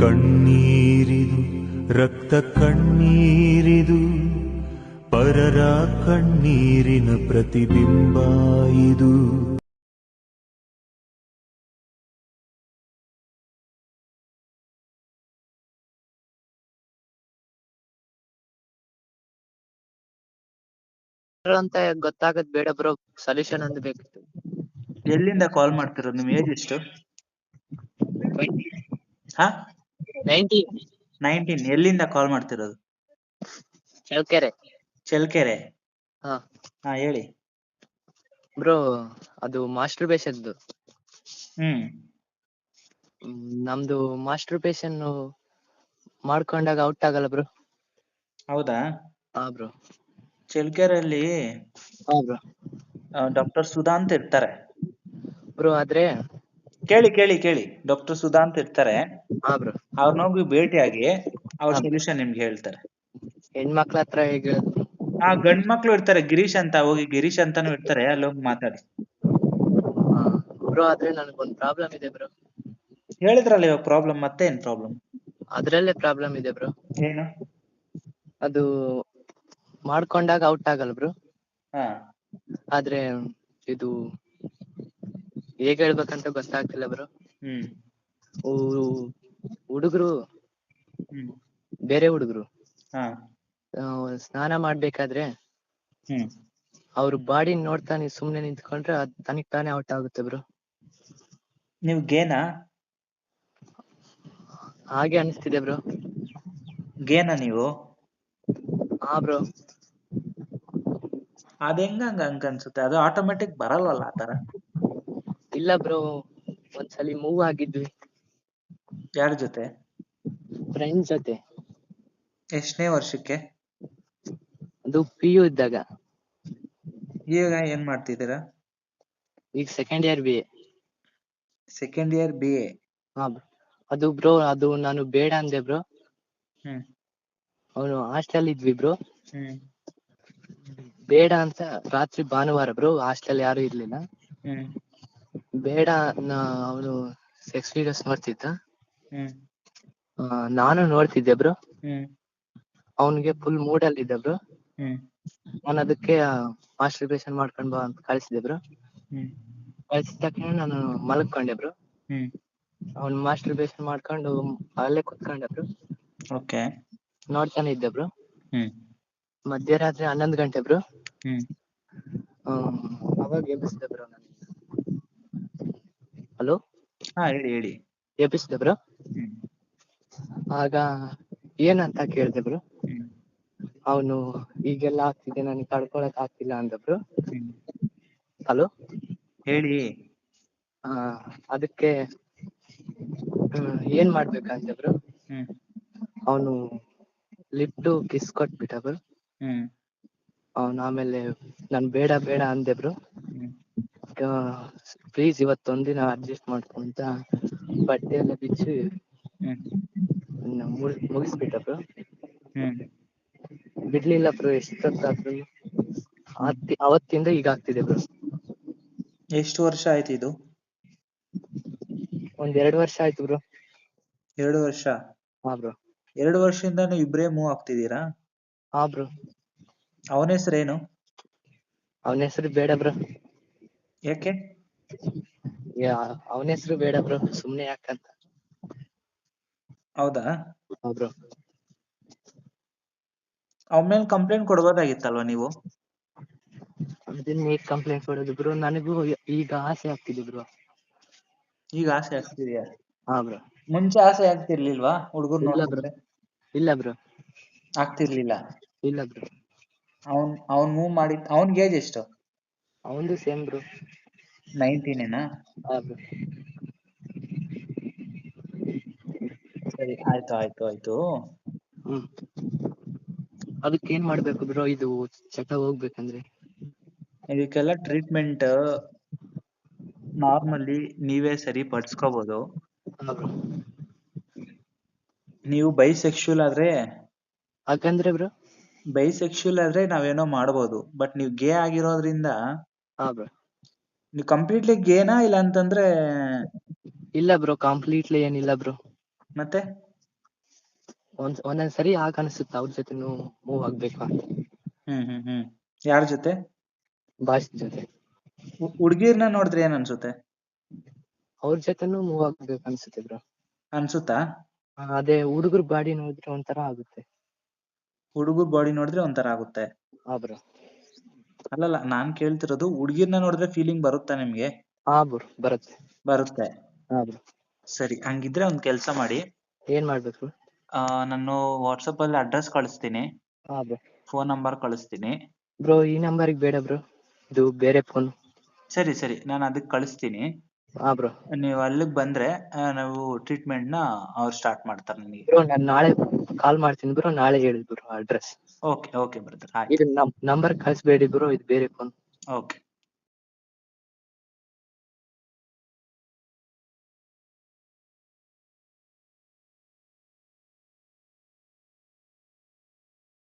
ಕಣ್ಣೀರಿದು ರಕ್ತ ಕಣ್ಣೀರಿದು ಪರರ ಕಣ್ಣೀರಿನ ಪ್ರತಿಬಿಂಬ ಇದು. ಅಂತ ಗೊತ್ತಾಗದ್ ಬೇಡ ಬ್ರೋ ಸೊಲ್ಯೂಷನ್ ಒಂದು ಬೇಕಿತ್ತು. ಎಲ್ಲಿಂದ ಕಾಲ್ ಮಾಡ್ತಿರೋದು ನಿಮ್ ಏಜ್ ಎಷ್ಟು? ಹಾ? ನೈನ್ಟಿ ನೈನ್ಟೀನ್ ಎಲ್ಲಿಂದ ಕಾಲ್ ಮಾಡ್ತಿರೋದು? ಚಲ್ಕೆರೆ ಚಳ್ಕೆರೆ ಹಾ. ಹಾ ಹೇಳಿ. ಬ್ರೋ ಅದು ಮಾಸ್ಟರ್ ಬೇಷದ್ದು ಹ್ಮ್ ನಮ್ದು ಮಾಸ್ಟರ್ ಬೇಷನ್ ಮಾಡ್ಕೊಂಡಾಗ ಔಟ್ ಆಗಲ್ಲ ಬ್ರೋ. ಹೌದಾ? ಹಾ ಬ್ರೋ. ಚಳ್ಕೆರೆಯಲ್ಲಿ ಹಾ ಬ್ರೋ. ಡಾಕ್ಟರ್ ಸುಧಾ ಅಂತ ಇರ್ತಾರೆ. ಬ್ರೋ ಆದ್ರೆ ಕೇಳಿ ಕೇಳಿ ಕೇಳಿ. ಡಾಕ್ಟರ್ ಸುಧಾ ಅಂತ ಇರ್ತಾರೆ ಅವ್ರನ್ನ ಹೋಗಿ ಭೇಟಿಯಾಗಿ ಅವ್ರ. ಸೊಲ್ಯೂಷನ್ ನಿಮ್ಗೆ ಹೇಳ್ತಾರೆ. ಹೆಣ್ಮಕ್ಳ ಹತ್ರ ಹೇಗೆ ಆ ಗಂಡ್ ಮಕ್ಳು ಇರ್ತಾರೆ. ಗಿರೀಶ್ ಅಂತ ಹೋಗಿ ಗಿರೀಶ್ ಅಂತಾನು ಇರ್ತಾರೆ. ಅಲ್ಲಿ ಹೋಗಿ ಮಾತಾಡಿ. ಬ್ರೋ ಆದ್ರೆ ನನಗೊಂದ್ ಪ್ರಾಬ್ಲಮ್ ಇದೆ ಬ್ರೋ ಹೇಳಿದ್ರಲ್ಲ ಇವಾಗ ಪ್ರಾಬ್ಲಮ್ ಮತ್ತೆ ಏನ್ ಪ್ರಾಬ್ಲಮ್ ಅದ್ರಲ್ಲೇ ಪ್ರಾಬ್ಲಮ್ ಇದೆ ಬ್ರೋ ಏನು? ಅದು ಮಾಡ್ಕೊಂಡಾಗ ಔಟ್ ಆಗಲ್ಲ ಬ್ರೋ ಹಾ. ಆದ್ರೆ ಇದು ಹೇಗ್ ಹೇಳ್ಬೇಕಂತ ಗೊತ್ತಾಗ್ತಿಲ್ಲ ಬ್ರೋ. ಹ್ಮ್. ಹುಡುಗರು ಹ್ಮ್. ಬೇರೆ ಹುಡುಗ್ರು. ಹಾ. ಸ್ನಾನ ಮಾಡ್ಬೇಕಾದ್ರೆ ಹ್ಮ್. ಅವ್ರ ಬಾಡಿ ನೋಡ್ತಾ ನೀವ್ ಸುಮ್ನೆ ನಿಂತ್ಕೊಂಡ್ರೆ ಅದ್ ತನಿಗ್ ತಾನೇ ಔಟ್ ಆಗುತ್ತೆ ಬ್ರೋ. ನೀವ್ ಗೇನಾ? ಹಾಗೆ ಅನಿಸ್ತಿದೆ ಬ್ರೋ. ಗೇನಾ ನೀವು? ಹಾ ಬ್ರೋ. ಅದ್ ಹೆಂಗ ಹಂಗ ಹಂಗ ಅನ್ಸುತ್ತೆ? ಅದು ಆಟೋಮೆಟಿಕ್ ಬರಲ್ವಲ್ಲ ಆತರ ಇಲ್ಲ ಬ್ರೋ ಒಂದ್ಸಲಿ ಮೂವ್ ಆಗಿದ್ವಿ. ಯಾರ ಜೊತೆ? ಫ್ರೆಂಡ್ ಜೊತೆ. ಎಷ್ಟನೇ ವರ್ಷಕ್ಕೆ? ಅದು ಪಿ ಯು ಇದ್ದಾಗ. ಈಗ ಏನ್ ಮಾಡ್ತಿದ್ದೀರಾ? ಈಗ second year B second year B A ಹಾ ಅದು ಬ್ರೋ ಅದು ನಾನು ಬೇಡ ಅಂದೆ ಬ್ರೋ ಹ್ಮ್. ಅವನು ಹಾಸ್ಟೆಲ್ ಇದ್ವಿ ಬ್ರೋ ಹ್ಮ್. ಬೇಡ ಅಂತ ರಾತ್ರಿ ಭಾನುವಾರ ಬ್ರೋ ಹಾಸ್ಟೆಲ್ ಯಾರು ಇರ್ಲಿಲ್ಲ. ಹ್ಮ್. ಬೇಡ ಅವನು ಸೆಕ್ಸ್ ವಿಡಿಯೋಸ್ ನೋಡ್ತಿದ್ದ? ನಾನು ನೋಡ್ತಿದ್ದೆ ಬ್ರೋ ಅವನಿಗೆ ಫುಲ್ ಮೂಡ್ ಅಲ್ಲಿ ಇದ್ದ ಬ್ರೋ ನಾನು ಅದಕ್ಕೆ ಮಾಸ್ಟರ್ಬೇಷನ್ ಮಾಡ್ಕೊಂಡ್ ಬಾ ಅಂತ ಕಳಿಸಿದೆ ಬ್ರೋ ಕಳ್ಸಿದ ತಕ್ಷಣ ನಾನು ಮಲ್ಕೊಂಡೆ ಬ್ರೋ ಅವ್ನು ಮಾಸ್ಟರ್ಬೇಷನ್ ಮಾಡ್ಕೊಂಡು ಅಲ್ಲೇ ಕುತ್ಕೊಂಡೆ ಬ್ರೋ ಓಕೆ. ನೋಡ್ತಾನೆ ಇದ್ದೆ ಬ್ರೋ ಮಧ್ಯರಾತ್ರಿ ಹನ್ನೊಂದು ಗಂಟೆ ಬ್ರೋ ಹ್ಮ್. ಅವಾಗ ಎಬ್ಬಿಸ್ದೆ ಬ್ರೋ ನಾನು. ಹಲೋ ಹಾ ಹೇಳಿ ಹೇಳಿ. ಎಬ್ಬಿಸಿದೆ ಬ್ರೋ? ಹ್ಮ್. ಆಗ ಏನಂತ ಕೇಳಿದೆ ಬ್ರೋ? ಹ್ಮ್. ಅವನು ಈಗೆಲ್ಲ ಆಗ್ತಿದೆ ನನಗೆ ತಡ್ಕೊಳಕ್ ಆಗ್ತಿಲ್ಲ ಅಂದ ಬ್ರೋ. ಹ್ಮ್. ಹಲೋ ಹೇಳಿ. ಆ ಅದಕ್ಕೆ ಹ್ಮ್, ಏನ್ ಮಾಡ್ಬೇಕಂತೆ ಬ್ರೋ? ಹ್ಮ್. ಅವನು ಲಿಫ್ಟ್ ಕಿಸ್ ಕೊಟ್ಬಿಟ್ಟ ಬ್ರೋ. ಹ್ಮ್. ಅವನು ಆಮೇಲೆ ನಾನ್ ಬೇಡ ಬೇಡ ಅಂದೆ ಬ್ರೋ. ಹ್ಮ್ ಪ್ಲೀಸ್ ಇವತ್ತೊಂದಿನ ಅಡ್ಜಸ್ಟ್ ಮಾಡ್ಕೊಂತ ಬಟ್ಟೆ ಎಲ್ಲ ಬಿಚ್ಚಿ ಮುಗಿಸ್ಬಿಟ್ಟ ಬ್ರೋ ಹ್ಮ್ ಬಿಡ್ಲಿಲ್ಲ ಬ್ರೋ ಎಷ್ಟೊತ್ತಾದ್ರು. ಆತ್ತಿ- ಅವತ್ತಿಂದ ಈಗ ಆಗ್ತಿದೆ ಬ್ರೋ ಎಷ್ಟು ವರ್ಷ ಆಯ್ತು ಇದು? ಒಂದ್ ಎರಡು ವರ್ಷ ಆಯ್ತು ಬ್ರೋ ಎರಡು ವರ್ಷ? ಹಾ ಬ್ರೋ ಎರಡು ವರ್ಷದಿಂದಾನು ಇಬ್ರೇ ಮೂವ್ ಆಗ್ತಿದ್ದೀರಾ? ಹಾ ಬ್ರೋ ಅವನ ಹೆಸರೇನು? ಅವನ ಹೆಸರು ಬೇಡ ಬ್ರೋ ಯಾಕೆ? ಅವನ ಹೆಸರು ಬೇಡ ಬ್ರೋ ಸುಮ್ನೆ ಯಾಕಂತ. ಹೌದಾ? ಬ್ರೋ. ಅವನ ಮೇಲೆ ಕಂಪ್ಲೇಂಟ್ ಕೊಡ್ಬೋದಾಗಿತ್ತಲ್ವಾ ನೀವು? ಅದನ್ನ ಹೇಗ್ ಕಂಪ್ಲೇಂಟ್ ಕೊಡೋದು ಬ್ರೋ? ನನಗೂ ಈಗ ಆಸೆ ಆಗ್ತಿದೆ ಬ್ರೋ. ಈಗ ಆಸೆ ಆಗ್ತಿದ್ಯಾ? ಹಾ ಬ್ರೋ. ಮುಂಚೆ ಆಸೆ ಆಗ್ತಿರ್ಲಿಲ್ವಾ? ಹುಡುಗರು ಇಲ್ಲ ಬ್ರೋ. ಇಲ್ಲ ಬ್ರೋ. ಆಗ್ತಿರ್ಲಿಲ್ಲ. ಇಲ್ಲ ಬ್ರೋ. ಅವನ್ ಅವನ್ ಮೂವ್ ಮಾಡಿ ಅವನ್ ಏಜ್ ಎಷ್ಟು? ಅವಂದು ಸೇಮ್ ಬ್ರೋ. ನೈನ್ಟೀನೇನಾ ಹಾ ಸರಿ ಆಯ್ತು ಆಯ್ತು ಆಯ್ತು. ಅದಕ್ಕೆ ಏನ್ ಮಾಡ್ಬೇಕು ಬ್ರೋ ಇದು ಚಟ ಹೋಗ್ಬೇಕಂದ್ರೆ. ಇದಕ್ಕೆಲ್ಲ ಟ್ರೀಟ್ಮೆಂಟ್ ನಾರ್ಮಲಿ ನೀವೇ ಸರಿ ಪಡಿಸ್ಕೋಬಹುದು ಹಾ ಬ್ರೋ ನೀವು ಬೈಸೆಕ್ಷುಲ್ ಆದ್ರೆ ಯಾಕಂದ್ರೆ ಬ್ರೋ ಬೈಸೆಕ್ಷುಲ್ ಆದ್ರೆ ನಾವೇನೋ ಮಾಡ್ಬೋದು. ಬಟ್ ನೀವು ಗೇ ಆಗಿರೋದ್ರಿಂದ ಹಾ ಬ್ರೋ ನೀವು ಕಂಪ್ಲೀಟ್ಲಿ ಗೇನಾ ಇಲ್ಲ ಅಂತಂದ್ರೆ ಇಲ್ಲ ಬ್ರೋ ಕಂಪ್ಲೀಟ್ಲಿ ಏನಿಲ್ಲ ಬ್ರೋ ಮತ್ತೆ? ಒಂದ್ ಒಂದೊಂದ್ ಸರಿ ಆಗ ಅನ್ಸುತ್ತೆ ಅವ್ರ ಜೊತೆನು ಮೂವ್ ಆಗ್ಬೇಕು ಅಂತ. ಹ್ಮ್ ಹ್ಮ್ ಹ್ಮ್. ಯಾರ ಜೊತೆ? ಬಾಯ್ಸ್ ಜೊತೆ. ಹುಡ್ಗಿರ್ನ ನೋಡಿದ್ರೆ ಏನ್ ಅನ್ಸುತ್ತೆ? ಅವ್ರ ಜೊತೆನೂ ಮೂವ್ ಆಗ್ಬೇಕು ಅನ್ಸುತ್ತೆ ಬ್ರೋ ಅನ್ಸುತ್ತಾ? ಅದೇ ಹುಡುಗರ ಬಾಡಿ ನೋಡಿದ್ರೆ ಒಂಥರ ಆಗುತ್ತೆ. ಹುಡುಗರ ಬಾಡಿ ನೋಡಿದ್ರೆ ಒಂಥರ ಆಗುತ್ತೆ. ಹಾ ಬ್ರೋ ಅಲ್ಲಲ್ಲ ನಾನ್ ಕೇಳ್ತಿರೋದು ಹುಡ್ಗಿರ್ನ ನೋಡಿದ್ರೆ ಫೀಲಿಂಗ್ ಬರುತ್ತಾ ನಿಮ್ಗೆ? ಹಾ ಬ್ರೋ ಬರುತ್ತೆ. ಬರುತ್ತೆ. ಹಾ ಬ್ರೋ. ಸರಿ ಹಂಗಿದ್ರೆ ಒಂದ್ ಕೆಲ್ಸ ಮಾಡಿ. ಏನ್ ಮಾಡ್ಬೇಕು ಆ ನಾನು ವಾಟ್ಸಪ್ ಅಲ್ಲಿ ಅಡ್ರೆಸ್ ಕಳಿಸ್ತೀನಿ. ಹಾ ಬ್ರೋ. ಫೋನ್ ನಂಬರ್ ಕಳಿಸ್ತೀನಿ. ಬ್ರೋ ಈ ನಂಬರಿಗೆ ಬೇಡ ಬ್ರೋ. ಇದು ಬೇರೆ ಫೋನ್ ಸರಿ ಸರಿ ನಾನು ಅದಕ್ಕೆ ಕಳಿಸ್ತೀನಿ. ಹಾ ಬ್ರೋ ನೀವು ಅಲ್ಲಿಗೆ ಬಂದ್ರೆ ಆ, ನಾವು ಟ್ರೀಟ್ಮೆಂಟ್ನ ಅವ್ರು ಸ್ಟಾರ್ಟ್ ಮಾಡ್ತಾರೆ ನಿಮಗೆ. ಬ್ರೋ ನಾನ್ ನಾಳೆ ಕಾಲ್ ಮಾಡ್ತೀನಿ ಬ್ರೋ ನಾಳೆ ಹೇಳಿ bro address okay okay brother ಆಯ್ತು. ಇದು ನಮ್ ನಂಬರ್ ಕಳಿಸ್ಬೇಡಿ ಬ್ರೋ ಇದು ಬೇರೆ ಫೋನ್ ಓಕೆ